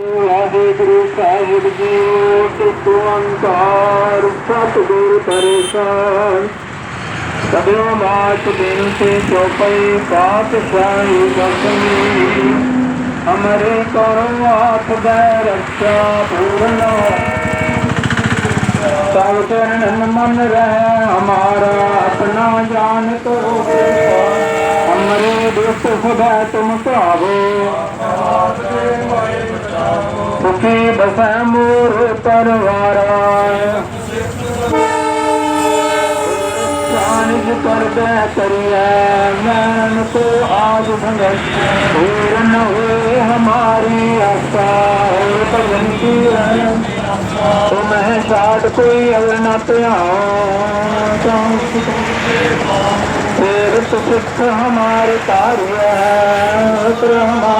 ਵਾਹਿਗੁਰੂ ਸਾਹਿਬ ਜੀ ਸਿੱਖ ਓੰਕਾਰ ਸਤਿਗੁਰ ਪਰੇਸ਼ਾਨ ਸਭਿਓ ਮਾਤ ਦਿਨ ਚੋਪਈ, ਪਾਤਸ਼ਾਹੀ ਦਸਮੀ ਹਮਰੇ ਕਰੋ ਆਪ ਦੇ ਰੱਖਿਆ ਪੂਰਨ। ਤਬ ਚਰਨ ਮਨ ਰਹਿ ਹਮਾਰਾ ਆਪਣਾ ਜਾਨ ਕਰੋ। ਹਮਰੇ ਦੁਖ ਸਦਾ ਤੁਮ ਭਾਵੋ। ਸੁਖੀ ਬਸੈ ਮੋਰ ਪਰਵਾਰਾ ਜਾਨਿਜ ਕਰਦਾ ਕਰਿਆ ਮਨ ਕੋ ਆਜ ਸੰਗਤ ਪੂਰਨ ਹੋਏ ਹਮਾਰੀ ਆਸਾ। ਹੋਰ ਭਜਨ ਕੀ ਹੈ ਤੁਮਹਿ ਸਾਡ ਕੋਈ ਅਵਰ ਨ ਧਿਆਨ ਫਿਰ ਸੁਖ ਹਮਾਰੇ ਤਾਰਿਆ ਪ੍ਰਮਾ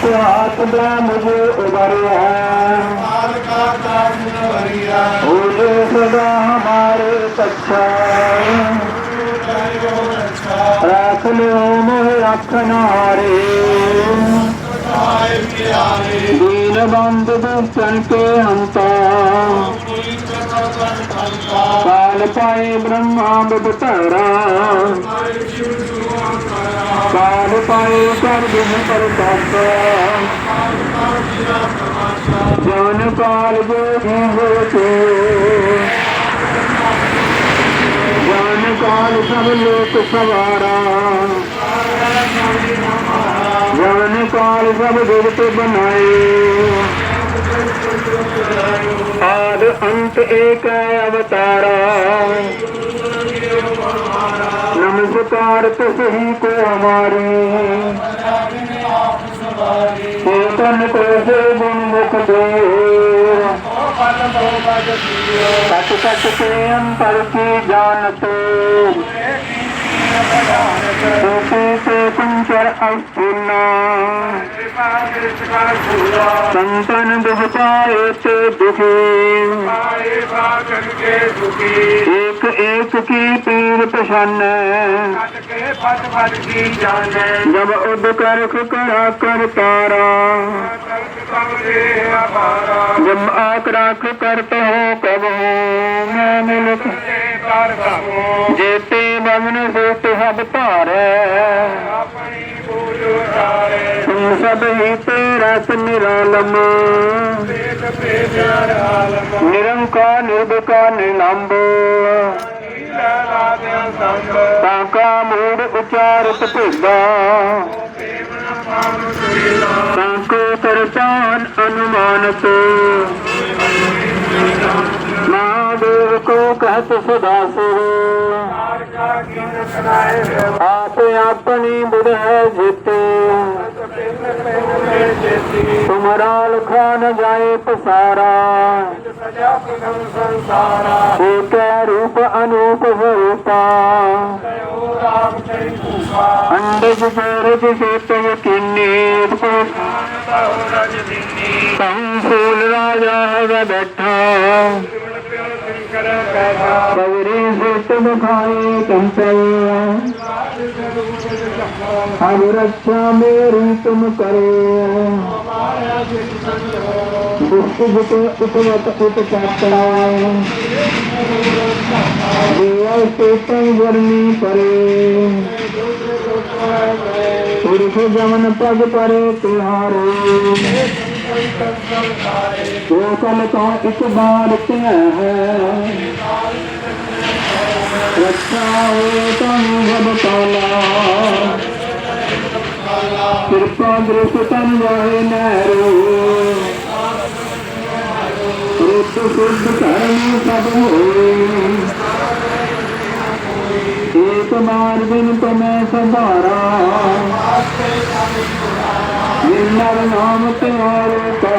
ਆਪ ਹਾਥ ਦਾ ਮੁਝੇ ਉਬਰਿਆ ਹੋਲੇ ਸਦਾ ਹਮਾਰੇ ਕੱਛਾ ਰੱਖ ਲਿਓ ਮੋਹ ਰੱਖਣ ਹਾਰੇ। ਦੀਨ ਬੰਦ ਦਰਸ਼ਨ ਕੇ ਹੰਤਾ। ਕਾਲ ਪਾਏ ਬ੍ਰਹਮਾ ਕਾਲ ਪਾਏ ਕਰ ਦਿਨ ਪ੍ਰਤਾਪ ਜਨ ਕਾਲ ਜੋ ਹੋ ਜਨ ਕਾਲ ਸਭ ਲੋਕ ਸਵਾਰਾ। ਜਨ ਕਾਲ ਸਭ ਜਗਤ ਬਣਾਏ। ਆਦ ਅੰਤ ਏਕ ਅਵਤਾਰਾ। नमस्कार तसही को हमारी। चेतन को जो गुण मुख दे। सच सच के अंतर की जानते सूफी से कुंचर अवपुना ਸੰਤਨ ਦੁਖ ਪਾਏ ਤੇ ਦੁਖੀ। ਇੱਕ ਇੱਕ ਕੀ ਪੀਰ ਪਛਾਨੈ ਜਬ ਉਦ ਕਰਖ ਕਰਾ ਕਰ ਤਾਰਾ। ਜਬ ਆਕ ਰਾਖ ਕਰਤ ਹੋ ਕਬ ਮੈਂ ਮਿਲਤ ਜੇਤੇ ਬਵਨ ਸੋਤ ਸਭ ਧਾਰੈ। ਤੁਮ ਸਭ ਹੀ ਤੇਰਾ ਨਿਰਾਲਮ। ਨਿਰੰਕਾਰ ਨਿਰਭਕਾਰ ਨਿਲੰਬ ਤਾਕਾ ਮੂੜ ਉਚਾਰਤ ਭੇਦਾ ਤਾਕੋ ਕਰਤਾਨ ਅਨੁਮਾਨਤ ਮਹਾਦੇਵ ਕੋ ਕਹਤ ਸਦਾ ਸੋ ਆਪ ਆਪਣੀ ਬੁਧ ਹੈ ਜੀਤੇ। ਤੁਮਰਾ ਲਖਾ ਨ ਜਾਏ ਪਸਾਰਾ। ਏਕੈ ਰੂਪ ਅਨੂਪ ਸਰੂਪਾ ਅੰਡਜ ਜਰਜ ਸੇਤ ਯਕੀਨੀ। ਕਹੂੰ ਫੂਲ ਰਾਜਾ ਹੈ ਬੈਠਾ। ਬਗਰੀ ਸੇਤ ਦਿਖਾਏ ਕੰਪਲ ਹਮ ਰੱਖਿਆ ਮੇਰੀ ਤੁਮ ਕਰੋ। ਦੁਖ ਦੁਖ ਉਪਵਤ ਉਪਚਾਤਾ ਦੇਵਾ ਸੇਤੰ ਵਰਨੀ ਪਰੇ। ਪੁਰਖ ਜਮਨ ਪਗ ਪਰੇ ਤਿਹਾਰੇ। ਜੋ ਕਲ ਕੋ ਇੱਕ ਬਾਰ ਧਿਆ ਹੈ ਤਨ ਜਬ ਕਾਲਾ ਕਿਰਪਾ ਦ੍ਰਿਸ਼ ਤਨ ਜਾਏ ਨਹਿਰੋ ਰੁੱਤ ਸੁਧ ਧਰਮ ਸਭ ਹੋਏ ਏਕ ਬਾਰ ਬਿਨ ਤਮੈ ਸੰਭਾਰਾ ਨਿਰਮਲ ਨਾਮ ਤਿਆਰੋ ਕਾ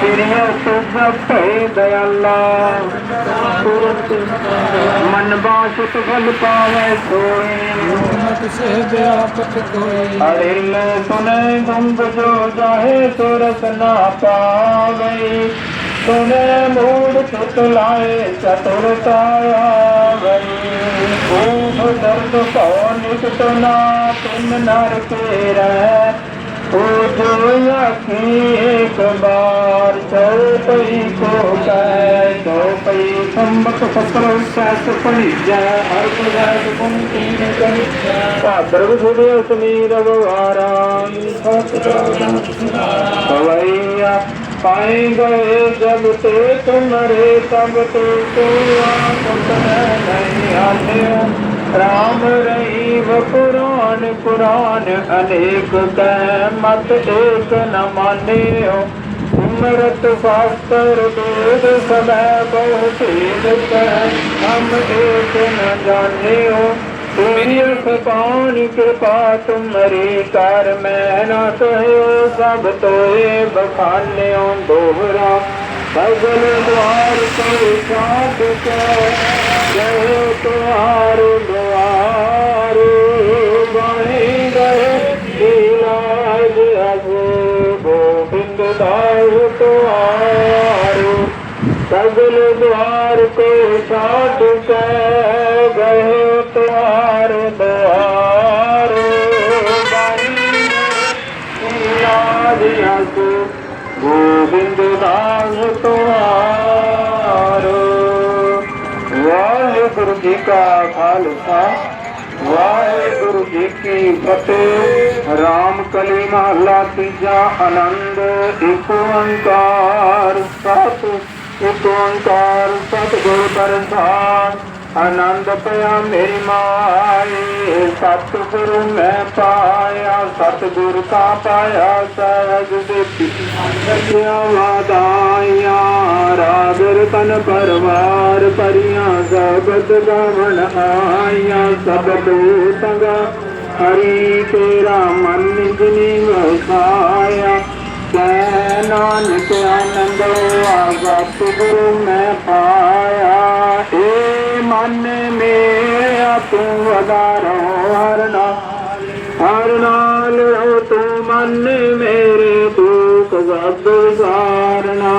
ਤੇਰੀਆਂ ਤੁਧ ਭੈ ਦਿਆਲਾ ਤੁਰਤ ਮਨ ਬਾਸੁਤ ਫਲ ਪਾਵੇ ਸੋਏ ਮਤ ਸੇ ਵਿਆਪਕ ਕੋਈ ਅੜਿਲ ਸੁਨੇ ਗੁੰਗ ਜੋ ਜਾਹੇ ਸੁਰਤ ਨਾ ਪਾਵੇ ਸੁਨੇ ਮੂੜ ਚੁਤ ਲਾਏ ਚਤੁਰਤਾ ਆਵਈ ਭੂਖ ਦਰਦ ਭਉ ਨਿਕਟ ਨਾ ਤਿਨ ਨਰ ਕੇ ਰਹਿ। ਉਹ ਜੋ ਆਖੀ ਇੱਕ ਬਾਰ ਚੌਪਈ ਕੋ ਕਹਿ ਚੌਪਈ ਸੰਬਤ ਸਤਰ ਸੈਸ ਪਣੀਜੈ ਹਰ ਪ੍ਰਗਟ ਗੁਣ ਤੀਨ ਕਨਿਜੈ ਭਾਦਰਵ ਸੁਦੇ ਅਸਮੀ ਰਵਾਰਾ ਹਵਈਆ ਪਾਏ ਗਏ ਜਬ ਤੇ ਤੁਮਰੇ ਤਬ ਤੇ ਕੋ ਆਕਤ ਨਹੀਂ ਰਾਮ ਰਹੀਮ ਕੁਰਾਨ ਕੁਰਾਨ ਅਨੇਕ ਕੈ, ਮਤ ਏਕ ਨ ਮਾਨਿਓ। ਸਿਮਰਤ ਸ਼ਾਸਤਰ ਵੇਦ ਸਦਾ ਬਹੁ ਭੇਦ ਕੈ, ਹਮ ਏਕ ਨ ਜਾਣਿਓ। ਤੇਰੀ ਸਪਾਨ ਕਿਰਪਾ ਤੁਮਰੀ ਕਰ ਮੈਂ ਨਾ ਕਹਿਓ ਸਭ ਤੋਏ ਬਖਾਨਿਓ ਦੋਹਰਾ, ਸਗਲ ਦੁਆਰ ਤੇ ਸਾਧ ਕੈ। ਸਾਧ ਕੈ ਗਏ ਤੁਹਾਰ ਦੁਆਰ ਬਾਣੀ ਇਲਾਜ ਅਗੋ ਗੋਬਿੰਦ ਦਾਸ ਤੁਹਾਰ ਵਾਹਿਗੁਰੂ ਜੀ ਕਾ ਖਾਲਸਾ, ਵਾਹਿਗੁਰੂ ਜੀ ਕੀ ਫਤਿਹ। ਰਾਮ ਕਲੀ ਮਹਲਾ ਤੀਜਾ ਆਨੰਦ, ਇੱਕ ਓੰਕਾਰ। ਸਤ ਇੱਕ ਓੰਕਾਰ ਸਤਿਗੁਰ ਪ੍ਰਸਾਦ ਆਨੰਦ ਪਿਆ ਮੇਰੀ ਮਾਏ। ਸਤਿਗੁਰੂ ਮੈਂ ਪਾਇਆ, ਸਤਿਗੁਰ ਕਾ ਪਾਇਆ, ਸਹਿਜ ਦੇਤੀ ਸਤਿਆ ਵਾਦਾਈਆਂ ਰਾਗ ਰਤਨ ਪਰਵਾਰ ਪਰੀਆਂ ਸਬਦ ਗਵਣ ਸਭ ਸਬਦ ਸੰਗਾ ਹਰੀ ਤੇਰਾ ਮਨ ਜਿਨੀ ਵਸਾਇਆ। ਕੈ ਨਾਨਕ ਆਨੰਦ ਆਗਤ ਮੈਂ ਪਾਇਆ। ਏ ਮਨ ਮੇਰਾ, ਤੂੰ ਵਦਾਰੋ ਹਰ ਨਾਲ। ਹਰ ਨਾਲ ਰਹੋ ਤੂੰ ਮਨ ਮੇਰੇ ਦੁਖ ਸਭ ਵਿਸਾਰਨਾ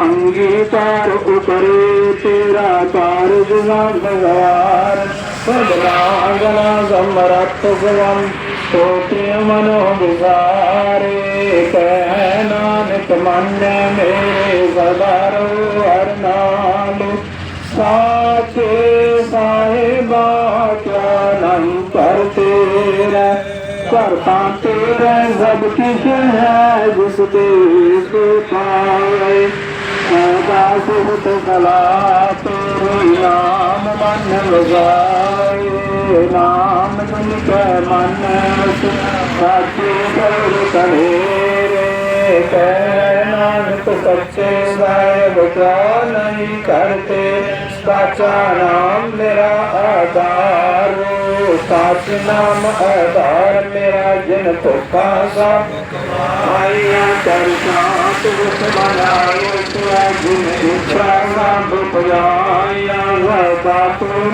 ਅੰਗੀਕਾਰ ਉਪਰੇ ਤੇਰਾ ਕਾਰਜ ਸੰਗਵਾਰ ਸਦਨਾ ਗਨਾ ਸਮਰਥ ਭਗਵੰ ਸੋਤੇ ਮਨੋ ਵਿਸਾਰੇ ਕਹਿ ਨਾਨਕ ਮਨ ਮੇਰੇ ਸਦਾਰੋ ਹਰ ਨਾਲ ਸਾਚੇ ਸਾਹਿਬਾ ਕਿਆ ਨਹੀਂ ਕਰ ਤੇਰਾ ਕਰਤਾ ਤੇਰਾ, ਸਭ ਕਿਛ ਹੈ ਜਿਸ ਦੇ ਸੋ ਪਾਵੇ ਸਦਾ ਸੁਤ ਕਲਾ ਤੇਰੀ ਨਾਮ ਮਨ ਲਗਾਏ। ਨਾਮ ਜਨ ਕੈ ਮਨ ਸਾਚੇ ਕਰ ਕਰੇ ਕਹਿ ਨਾਨਕ ਸੱਚੇ ਸਾਹਿਬ ਕਾ ਨਹੀਂ ਕਰਤੇ ਸਾਚਾ ਨਾਮ ਮੇਰਾ ਆਧਾਰ ਸਾਚ ਨਾਮ ਆਧਾਰ ਮੇਰਾ ਜਿਨ ਧੋਖਾ ਸਭ ਆਇਆ ਕਰ ਸਾਤ ਰਸ ਬਣਾਇਓ ਤੁਆ ਜਿਨ ਇੱਛਾ ਸਭ ਪਜਾਇਆ ਵਰਤਾ ਤੂੰ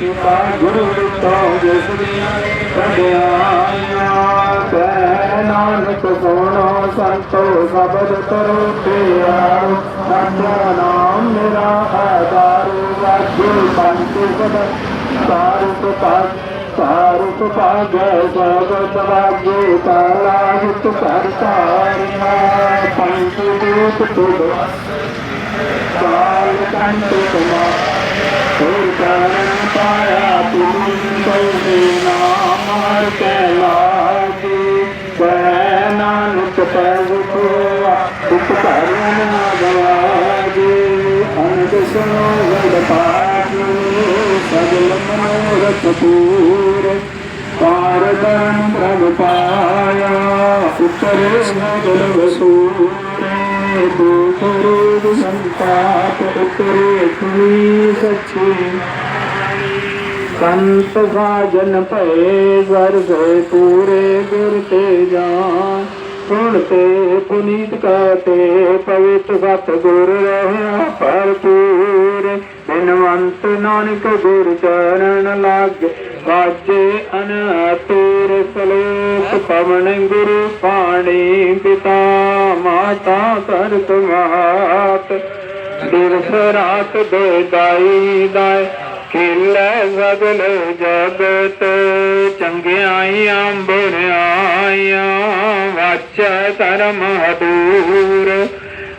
ਕਿਤਾ ਗੁਰੂ ਤੋਂ ਜਿਸ ਦੀਆਂ ਕੰਡਿਆਈਆਂ ਕਹਿ ਨਾਨਕ ਸੁਣੋ ਸੰਤੋ ਸਬਦ ਕਰੋ ਪਿਆ ਸਾਚਾ ਨਾਮ ਮੇਰਾ ਆਧਾਰ ਵਾਜੇ ਪੰਜ ਸਦਾ ਸਾਰੁਕ ਪਾਗ ਸਾਰੁਕ ਪਾਗੈ ਸਬਦ ਵਾਜੇ ਤਾਲਾ ਹਿਤ ਕਰਤਾਰਿਆ ਪੰਜ ਦੂਤ ਤੁਧ। ਕਾਲ ਕੰਟ ਤੁਮਾ। ਹੋਰ ਕਾਰਨ ਪਾਇਆ ਤੁਮ ਕੋਈ ਨਾਮ ਹਰ ਕੈ ਲਾਗੇ ਕਹਿ ਨਾਨਕ ਪੈਜ ਕੋਆ। ਦੁਖ ਕਰਨ ਅਨੰਦ ਸੁਨੋ ਵਡ ਪਾਜੋ ਸਗਲ ਮਨੋਰਥ ਪੂਰੇ ਕਾਰਦਨ ਪ੍ਰਭ ਪਾਇਆ ਉਤਰੇ ਮਗਲ ਵਸੂਰੇ ਦੁਖ ਸੰਤਾਪ ਉਤਰੇ ਸੁਣੀ ਸੱਚੀ ਸੰਤ ਸਾਜਨ ਭਏ ਵਰ ਪੂਰੇ ਗੁਰ ਤੇ ਜਾਨ ਸੁਣ ਤੇ ਪੁਨੀਤ ਕਹਤੇ ਪਵਿੱਤ ਸਤ ਗੁਰ ਰਹਿਆ ਭਰਪੂਰ ਬਿਨਵੰਤ ਨਾਨਕ ਗੁਰ ਚਰਨ ਲਾਗੇ, ਵਾਜੇ ਅਨਤੁਰ ਸਲੋਕ ਪਵਨ ਗੁਰੂ ਪਾਣੀ ਪਿਤਾ, ਮਾਤਾ ਕਰਤ ਮਾਤ। ਦਿਵਸ ਰਾਤ ਦੇ ਦਾਈ ਦਾਇ ਖੇਲੇ ਸਗਲ ਜਗਤ ਚੰਗਿਆਈਆਂ ਬੁਰਿਆਈਆਂ ਵਾਚੈ ਧਰਮ ਹਦੂਰ।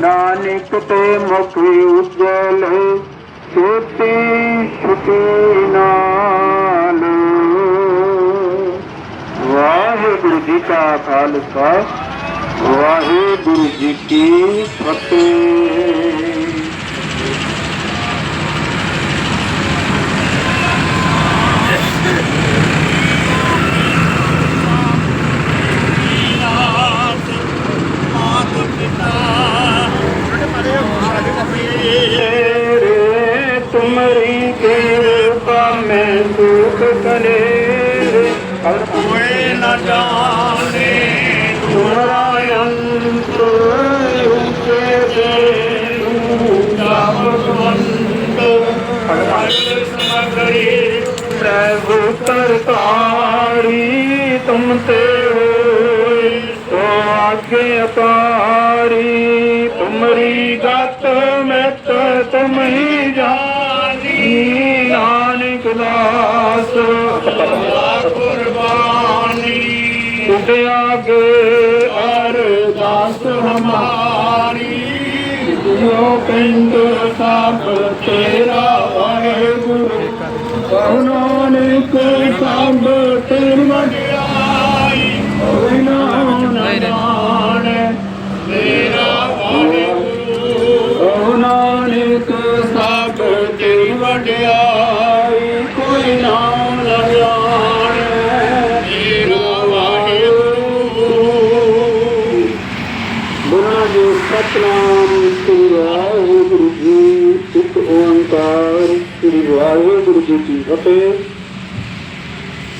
ਨਾਨਕ ਤੇ ਮੁਖ ਉਜਲ ਕੀਤੀ ਛੁਟੀ ਨਾਲ। ਵਾਹਿਗੁਰੂ ਜੀ ਕਾ ਖਾਲਸਾ, ਵਾਹਿਗੁਰੂ ਜੀ ਕੀ ਫਤਿਹ। ਤੇਰੇ ਤੁਮਰੀ ਕਿਰਪਾ ਮੈਂ ਸੁਖ ਕਰੇ ਕੋਏ ਨਾ ਜਾਣੇ ਤੁਮਰਾ ਅੰਤ ਉਚੇ ਦੇ ਭਗਵੰਤ। ਹਰਿ ਸਮਗਰੀ ਪ੍ਰਭੂ ਕਰਤਾਰੀ ਤੁਮ ਤੇ ਦਾਸ ਕੁਰਬਾਨੀ ਤੁਧ ਆਗੇ ਅਰਦਾਸ ਹਮਾਰੀ। ਜੋ ਪਿੰਡ ਸਭ ਤੇਰਾ ਵਾਹਿਗੁਰੂ। ਕਹੁ ਨਾਨਕ ਸਭ ਤੇਰੀ ਸਤਨਾਮ ਸ੍ਰੀ ਵਾਹਿਗੁਰੂ ਜੀ ਇੱਕ ਓੰਕਾਰ ਸ੍ਰੀ ਵਾਹਿਗੁਰੂ ਜੀ ਕੀ ਫਤਿਹ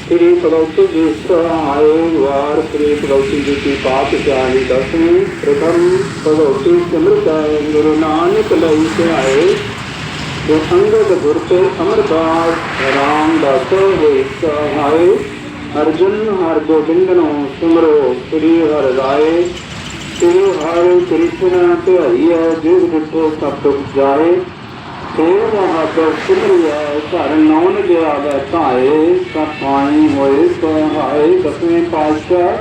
ਸ੍ਰੀ ਭਗਵਤੀ ਜੀ ਸਹਾਇ ਵਾਰ ਸ੍ਰੀ ਭਗਵਤੀ ਜੀ ਕੀ ਪਾਤਸ਼ਾਹੀ ਦਸਵੀਂ ਪ੍ਰਥਮ ਭਗਵਤੀ ਸਿਮਰਤਿ ਗੁਰੂ ਨਾਨਕ ਲਈ ਸਹਾਇ ਜੋ ਅੰਗਦ ਗੁਰ ਤੇ ਅਮਰਦਾਸ ਰਾਮਦਾਸ ਹੋਏ ਸਹਾਇ ਅਰਜੁਨ ਹਰ ਗੋਬਿੰਦ ਨੂੰ ਸਿਮਰੋ ਸ੍ਰੀ ਹਰਿ ਰਾਏ ਤੇ ਹਰਿ ਕ੍ਰਿਸ਼ਨ ਤੇ ਹੈ ਜਿਸ ਦਿੱਤੋ ਸਭ ਤੁਖ ਜਾਏ। ਤੇ ਮਹਾਬਰ ਸਿਮਰਿਆ, ਘਰ ਨੌਨ ਜਿਆ ਵੈ ਧਾਏ ਸਤਾਈ ਹੋਏ ਸਹਾਏ ਦਸਵੇਂ ਪਾਤਸ਼ਾਹ।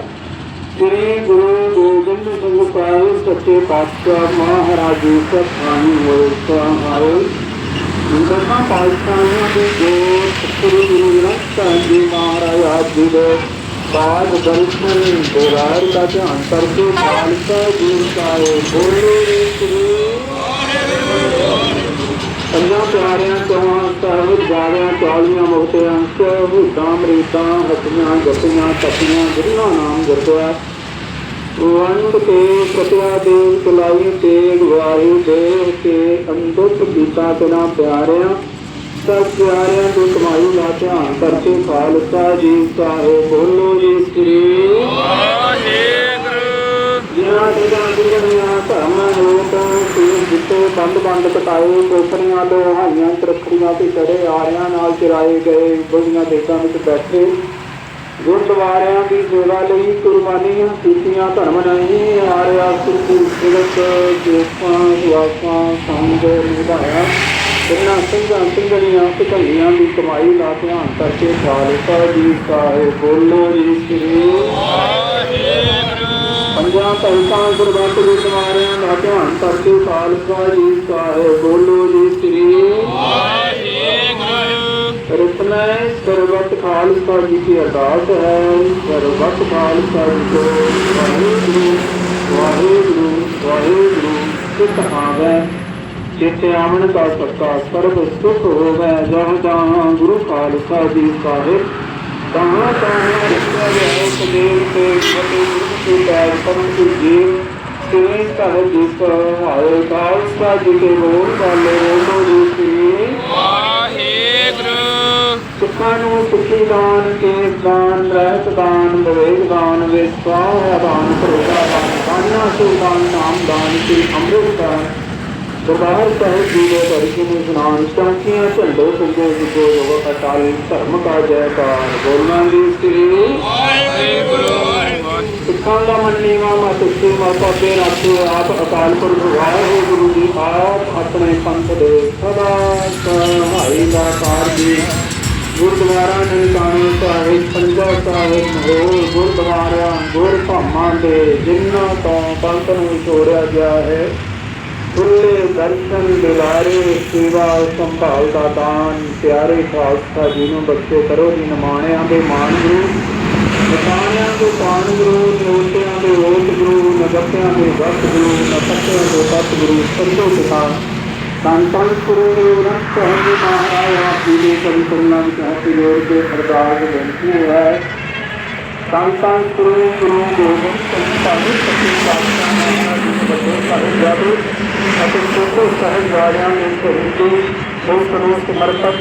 ਸ੍ਰੀ ਗੁਰੂ ਗੋਬਿੰਦ ਸਿੰਘ ਸਾਹਿਬ, ਸੱਚੇ ਪਾਤਸ਼ਾਹ, ਮਹਾਰਾਜ ਜੀ ਸਤਾਈ ਹੋਏ ਸਹਾਏ ਦਸਾਂ ਪਾਤਸ਼ਾਹਾਂ ਦੇ ਜੋ ਸਤਿਗੁਰੂ ਗੁਰੂ ਗ੍ਰੰਥ ਸਾਹਿਬ ਜੀ ਮਹਾਰਾਜ ਜੀ ਦੇ ਬਾਦ ਦਰਸ਼ਨ ਦੁਰਾਰ ਦਾ ਧਿਆਨ ਕਰਕੇ ਖਾਲਸਾ ਜੀ ਬੋਲੇ ਸ੍ਰੀ ਪੰਜਾਂ ਪਿਆਰਿਆਂ ਚੌਹਾਂ ਸਾਹਿਬ ਜਾਰਿਆਂ ਚਾਲੀਆਂ ਮੁਕਤਿਆਂ ਸਹੂਦਾਂ ਮਰੀਦਾਂ ਹੱਥੀਆਂ ਜੱਟੀਆਂ ਤਪੀਆਂ ਜਿਨ੍ਹਾਂ ਨਾਮ ਜਪਿਆ ਵੰਡ ਤੇ ਪ੍ਰਤਿਆ ਦੇ ਚਲਾਈ ਤੇਗ ਵਾਰੀ ਦੇਵ ਕੇ ਅੰਦੋਤ ਗੀਤਾ ਤਨਾ ਪਿਆਰਿਆਂ। ਸਭ ਪਿਆਰਿਆਂ ਦੀ ਕਮਾਈ ਦਾ ਧਿਆਨ ਕਰਕੇ ਖਾਲਸਾ ਜੀ ਸਾਹਿਬ ਬੋਲੋ ਜੀ ਸ੍ਰੀ ਜਿਨ੍ਹਾਂ ਸਿੰਘਾਂ ਸਿੰਘਣੀਆਂ ਧਰਮਾਂ ਲੋਕ ਸੀਰ ਦਿੱਤੇ ਬੰਦ ਬੰਦ ਕਟਾਏ ਕੋਪਰੀਆਂ ਲੋਹਾਈਆਂ ਤਰਖੜੀਆਂ ਤੇ ਚੜੇ ਆਰਿਆਂ ਨਾਲ ਚਰਾਏ ਗਏ ਬੁੱਢੀਆਂ ਦੇਸ਼ਾਂ ਵਿੱਚ ਬੈਠੇ। ਗੁਰਦੁਆਰਿਆਂ ਦੀ ਸੇਵਾ ਲਈ ਕੁਰਬਾਨੀਆਂ ਕੀਤੀਆਂ ਧਰਮ ਨਹੀਂ ਆਰਿਆ ਜੋਪਾਂ ਸੰਗ ਨਿਭਾਇਆ। ਇਹਨਾਂ ਸਿੰਘਾਂ ਸਿੰਘਣੀਆਂ ਭਟੰਗੀਆਂ ਦੀ ਕਮਾਈ ਦਾ ਧਿਆਨ ਕਰਕੇ ਖਾਲਸਾ ਜੀ ਸਾਹਿਬ ਬੋਲੋ ਜੀ ਸ੍ਰੀ ਪੰਜਾਂ ਭਗਤਾਂ ਗੁਰਬੰਦ ਗੁਰਦੁਆਰਿਆਂ ਦਾ ਧਿਆਨ ਕਰਕੇ ਖਾਲਸਾ ਜੀ ਸਾਹਿਬ ਬੋਲੋ ਜੀ ਸ੍ਰੀ ਰਤਨਾ ਸਰਬਤ ਖਾਲਸਾ ਜੀ ਕੀ ਅਰਦਾਸ ਹੈ, ਸਰਬਤ ਖਾਲਸਾ ਜੀ ਕੋ ਵਾਹਿਗੁਰੂ ਵਾਹਿਗੁਰੂ ਵਾਹਿਗੁਰੂ ਚਿਤ ਆਵੈ ਚਿਤ ਆਵਣ ਦਾ ਸੱਤਾ ਸਰਬ ਸੁਖ ਹੋਵੈ ਜਹ ਜਹਾਂ ਗੁਰੂ ਖਾਲਸਾ ਜੀ ਸਾਹਿਬ ਕਹਾਂ ਕਹਾਂ ਰਿਸ਼ਤਾ ਹੈ ਕਦੇਵ ਤੇ ਫਤਿਹ ਗੁਰੂ ਕੀ ਪੈਰ ਪਰਮ ਕੀ ਜੀਵ ਤੇ ਕਹ ਜਿਸ ਹਾਏ ਖਾਲਸਾ ਜੀ ਕੇ ਰੋਣ ਵਾਲੇ ਰੋਣੋ ਜੀ ਸੀ ਵਾਹਿਗੁਰੂ। ਸੁੱਖਾਂ ਨੂੰ ਸੁਖੀ ਦਾਨ ਕੇ ਦਾਨ ਰਹਿਤ ਦਾਨ ਵਿਵੇਕ ਦਾਨ ਵਿਸਵਾਹ ਦਾਨ ਭਰੋਸਾ ਦਾਨ ਕਾਨਾ ਸੋ ਦਾਨ ਨਾਮ ਦਾਨ ਸ੍ਰੀ ਅੰਮ੍ਰਿਤ ਦਾਨ। ਦਰਬਾਰ ਸਾਹਿਬ ਜੀ ਦੇ ਦਰਸ਼ਨ ਨੂੰ ਸੁਨਾਨ ਚੌਂਕੀਆਂ ਝੰਡੋ ਸੁਜੋ ਸੁਜੋ ਯੋਗ ਅਟਾਲ ਧਰਮ ਕਾ ਜੈਕਾਰ ਬੋਲਣਾ ਦੀ ਸ੍ਰੀ ਵਾਹਿਗੁਰੂ ਸਿੱਖਾਂ ਦਾ ਮੰਨੀਵਾ ਮਤ ਉੱਤੇ ਮਾਤਾ ਦੇ ਰਾਤੇ ਆਪ ਅਕਾਲ ਪੁਰਖ ਵਾਹਿਗੁਰੂ ਜੀ ਆਪ ਆਪਣੇ ਪੰਥ ਦੇ ਸਦਾ ਸਹਾਈ ਦਾ ਕਾਰਜੀ ਗੁਰਦੁਆਰਾ ਨਨਕਾਣਾ ਸਾਹਿਬ ਪੰਜਾ ਸਾਹਿਬ ਹੋ ਗੁਰਦੁਆਰਾ ਗੁਰ ਧਾਮਾਂ ਦੇ ਜਿਨ੍ਹਾਂ ਤੋਂ ਪੰਥ ਨੂੰ ਛੋੜਿਆ ਗਿਆ ਹੈ ਖੁੱਲੇ ਦਰਸ਼ਨ ਦਿਲਾਰੇ, ਸੇਵਾ ਸੰਭਾਲ ਦਾ ਦਾਨ, ਪਿਆਰੇ ਖਾਲਸਾ ਜੀ ਨੂੰ ਬਖਸ਼ੇ ਕਰੋ ਜੀ ਨਮਾਣਿਆਂ ਦੇ ਮਾਨ ਗੁਰੂ, ਨਤਾਣਿਆਂ ਦੇ ਪਾਣ ਗੁਰੂ, ਨਿਉਤਿਆਂ ਦੇ ਓਟ ਗੁਰੂ, ਨਗਤਿਆਂ ਦੇ ਵਕਤ ਗੁਰੂ, ਨਤਕਿਆਂ ਦੇ ਤਤ ਗੁਰੂ ਸੰਤੋ ਪਿਤਾ। ਸੰਤਾਂ ਗੁਰੂ ਰੰਗ ਸਾਹਿਬ ਮਹਾਰਾਜ, ਆਪ ਜੀ ਦੇ ਕਵੀ ਕਰਨਾ ਵਿੱਚ ਹੱਥੀ ਜੋੜ ਕੇ ਅਰਦਾਸ ਬੇਨਤੀ ਹੈ। ਸੰਤਾਂ ਗੁਰੂ ਗੁਰੂ ਗੋਬਿੰਦ ਸਿੰਘ ਸਾਹਿਬ ਸੱਚੇ ਪਾਤਸ਼ਾਹ ਮਹਾਰਾਜ ਜੀ ਵੱਡੇ ਸਾਹਿਬਜ਼ਾਦੇ ਅਤੇ ਛੋਟੇ ਸਾਹਿਬਜ਼ਾਦਿਆਂ ਦੇ ਸ਼ਹੀਦੀ ਉਸ ਨੂੰ ਸਮਰਪਿਤ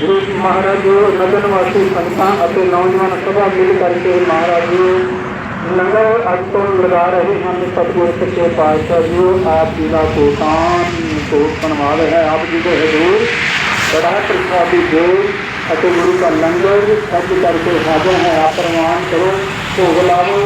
ਗੁਰੂ ਮਹਾਰਾਜ ਜੀ, ਨਗਨ ਵਾਸੀ ਸੰਤਾਂ ਅਤੇ ਨੌਜਵਾਨ ਸਭਾ ਮਿਲ ਕਰਕੇ ਮਹਾਰਾਜ ਜੀ ਲੰਗਰ ਅੱਜ ਤੋਂ ਲਗਾ ਰਹੇ ਹਨ। ਸਤਿਗੁਰ ਸੱਚੇ ਪਾਤਸ਼ਾਹ ਜੀ, ਆਪ ਜੀ ਦਾ ਕੋਟਾਨ ਕੋਟ ਧੰਨਵਾਦ ਹੈ। ਆਪ ਜੀ ਦੇ ਹਜ਼ੂਰ, ਬੜਾ ਪ੍ਰਸਾਦੀ ਦੇ ਅਤੇ ਗੁਰੂ ਦਾ ਲੰਗਰ ਸਭ ਕਰਕੇ ਹਾਜ਼ਰ ਹੈ ਆਪ ਪ੍ਰਮਾਣ ਕਰੋ ਭੋਗ ਲਾਵੋ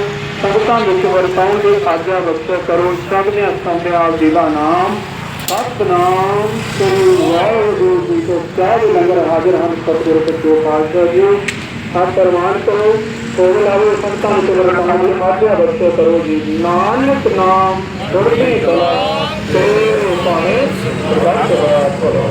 ਸੰਗਤਾਂ ਵਿੱਚ ਵਰਤਾਉਣ ਦੀ ਆਗਿਆ ਬਖਸ਼ਿਆ ਕਰੋ ਸਭ ਨੇ ਸੰਤੇ ਆਪ ਜੀ ਦਾ ਨਾਮ ਸਤਨਾਮ ਸ੍ਰੀ ਵਾਹਿਗੁਰੂ ਜੀ ਕੋ ਚਾਹ ਲੰਗਰ ਹਾਜ਼ਰ ਹਨ ਸਤਿਗੁਰੂ ਸੱਚੇ ਪਾਤਸ਼ਾਹ ਜੀ ਆਪ ਪ੍ਰਮਾਣ ਕਰੋ ਭੋਗ ਲਾਵੋ ਸੰਗਤਾਂ ਵਿੱਚ ਵਰਤਾਉਣ ਦੀ ਆਗਿਆ ਬਖਸ਼ਿਆ ਕਰੋ ਜੀ ਨਾਨਕ ਨਾਮ ਗੁਰਦੀ ਕਲਾ ਤੇਰੇ ਭਾਣੇ ਪ੍ਰਗਟ ਹੋਇਆ ਕਰੋ